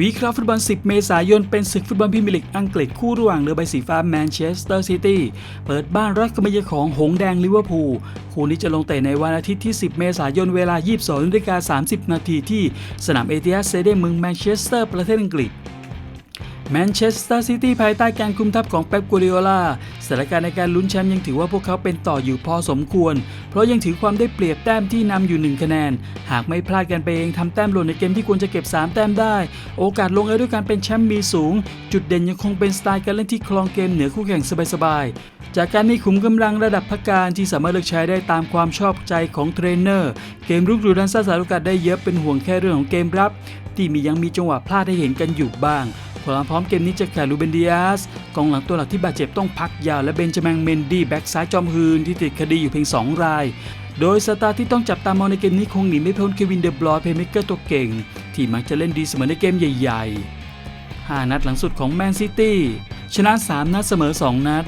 วีคราฟุตบอล 10 เมษายน เป็นศึกฟุตบอลพรีเมียร์ลีกอังกฤษคู่ระหว่างเรือใบสีฟ้าแมนเชสเตอร์ซิตี้เปิดบ้านรับกำมายของหงแดงลิเวอร์พูลคู่นี้จะลงเตะในวันอาทิตย์ที่ 10 เมษายนเวลา 22นาฬิกา30 นาทีที่สนามเอเทียสเซเดเมืองแมนเชสเตอร์ประเทศอังกฤษ แมนเชสเตอร์ซิตี้ภายใต้การคุมทัพของเป๊ปกัวดิโอลาสถานการณ์ในการลุ้นแชมป์ยังถือว่าพวกเขาเป็นต่ออยู่พอสมควร เพราะยังถือความได้เปรียบแต้มที่นำอยู่ 1 คะแนน หากไม่พลาดกันไปเองทำแต้มหล่นในเกมที่ควรจะเก็บ 3 แต้มได้ โอกาสลงเอยด้วยการเป็นแชมป์มีสูง จุดเด่นยังคงเป็นสไตล์การเล่นที่คลองเกมเหนือคู่แข่งสบายๆจากการมีขุมกำลังระดับพักการที่สามารถเลือกใช้ได้ตามความชอบใจของเทรนเนอร์เกมรุกดูดันสร้างสรรค์โอกาสได้เยอะเป็นห่วงแค่เรื่องของเกมรับ ที่มียังมีจังหวะพลาดให้เห็นกันอยู่บ้าง ความพร้อมเกมนี้จะแข่ลูเบนเดิอาสกองหลังตัวหลักที่บาดเจ็บต้องพักยาวและเบนจามินเมนดี้แบ็กซ้ายจอมฮืนที่ติดคดีอยู่เพียง 2 ราย โดยสตาร์ที่ต้องจับตามองในเกมนี้คงหนีไม่พ้นเควินเดบรอยเพย์เมกเกอร์ตัวเก่ง ที่มักจะเล่นดีเสมอในเกมใหญ่ๆ 5 นัดหลังสุดของแมนซิตี้ชนะ 3 นัดเสมอ 2 นัด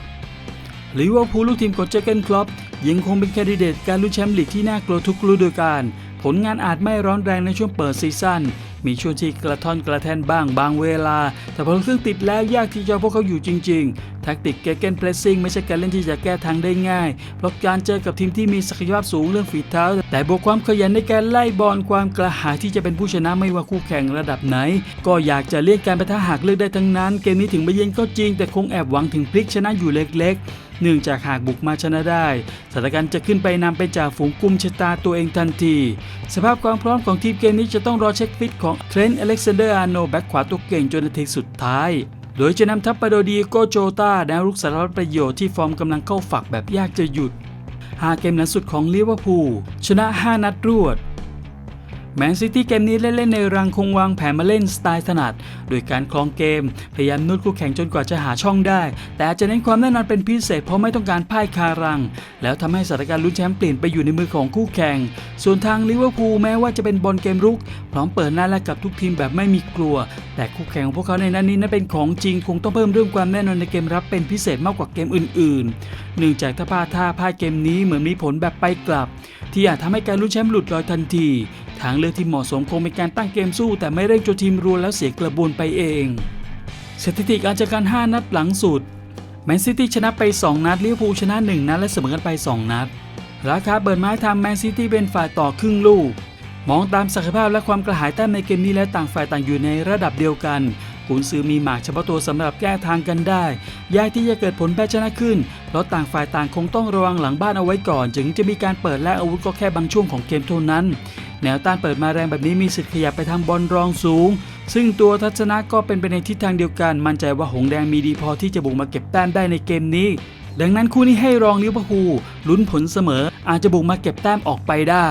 ลิเวอร์พูลลูกทีมของเจอร์เกนคลอปยังคงเป็นแคนดิเดตการลุ้นแชมป์ลีกที่น่ากลัวทุกฤดูกาล ผลงานอาจไม่ร้อนแรงในช่วงเปิดซีซั่น มีช่วงที่กระท่อนกระแทนบ้างบางเวลา แต่พอเครื่องติดแล้วยากที่จะพวกเขาอยู่จริงๆ แท็กติกเกเกนเพรสซิ่งไม่ใช่การเล่นที่จะแก้ทางได้ง่าย เพราะการเจอกับทีมที่มีศักยภาพสูงเรื่องฝีเท้า แต่บวกความขยันในการไล่บอลความกระหายที่จะเป็นผู้ชนะไม่ว่าคู่แข่งระดับไหน ก็อยากจะเลี่ยงการประทะหากเลือกได้ทั้งนั้น เกมนี้ถึงไม่เย็นก็จริง แต่คงแอบหวังถึงพลิกชนะอยู่เล็กๆ เนื่องจากหากบุกมาชนะได้สถานการณ์จะขึ้นไปนำไปจากฝูงกุมชะตาตัวเองทันที สภาพความพร้อมของทีมเกมนี้จะต้องรอเช็คฟิตของเทรนต์อเล็กซานเดอร์อาร์โนแบ็กขวาตัวเก่งจนนาทีสุดท้ายโดยจะนำทัพไปโดยดีโกโจตาแนวรุกสารพัดประโยชน์ที่ฟอร์มกำลังเข้าฝักแบบยากจะหยุด 5 เกมหลังสุดของลิเวอร์พูลชนะ 5 นัดรวด แมนซิตี้เกมนี้เล่นๆในรังคงวางแผนมาเล่นสไตล์ถนัด โดยการคลองเกม พยายามนุดคู่แข่งจนกว่าจะหาช่องได้ แต่จะเน้นความแน่นอนเป็นพิเศษเพราะไม่ต้องการพ่ายคารัง แล้วทำให้สถานการณ์ลุ้นแชมป์เปลี่ยนไปอยู่ในมือของคู่แข่ง ส่วนทางลิเวอร์พูลแม้ว่าจะเป็นบอลเกมรุก พร้อมเปิดหน้าแลกกับทุกทีมแบบไม่มีกลัว แต่คู่แข่งของพวกเขาในนัดนนี้นั้นเป็นของจริงคงต้องเพิ่มเรื่องความแน่นอนในเกมรับเป็นพิเศษมากกว่าเกมอื่นๆเนื่องจากถ้าพลาดท่าพลาดเกมนี้เหมือนมีผลแบบไปกลับ ที่อาจทำให้การลุ้นแชมป์หลุดลอยทันที ทางเลือกที่เหมาะสมคงเป็นการตั้งเกมสู้ แต่ไม่เร่งจนทีมรัวแล้วเสียกระบวนไปเอง สถิติการเจอกัน5นัดหลังสุดแมนซิตี้ชนะไป 2 นัดลิเวอร์พูลชนะ 1 นัดและเสมอกันไป 2 นัด ราคาเบิดไม้ทำแมนซิตี้เป็นฝ่ายต่อครึ่งลูก มองตามศักยภาพและความกระหายแต้มในเกมนี้และต่างฝ่ายต่างอยู่ในระดับเดียวกัน กุนซือมีหมากเฉพาะตัวสำหรับแก้ทางกันได้ยากที่จะเกิดผลแพ้ชนะขึ้น เพราะต่างฝ่ายต่างคงต้องระวังหลังบ้านเอาไว้ก่อน จึงจะมีการเปิดแลกอาวุธก็แค่บางช่วงของเกมเท่านั้น แนวต้านเปิดมาแรงแบบนี้มีสิทธิ์ขยับไปทางบอลรองสูง ซึ่งตัวทัศนะก็เป็นไปในทิศทางเดียวกัน มั่นใจว่าหงแดงมีดีพอที่จะบุกมาเก็บแต้มได้ในเกมนี้ ดังนั้นคู่นี้ให้รองลิเวอร์พูลลุ้นผลเสมออาจจะบุกมาเก็บแต้มออกไปได้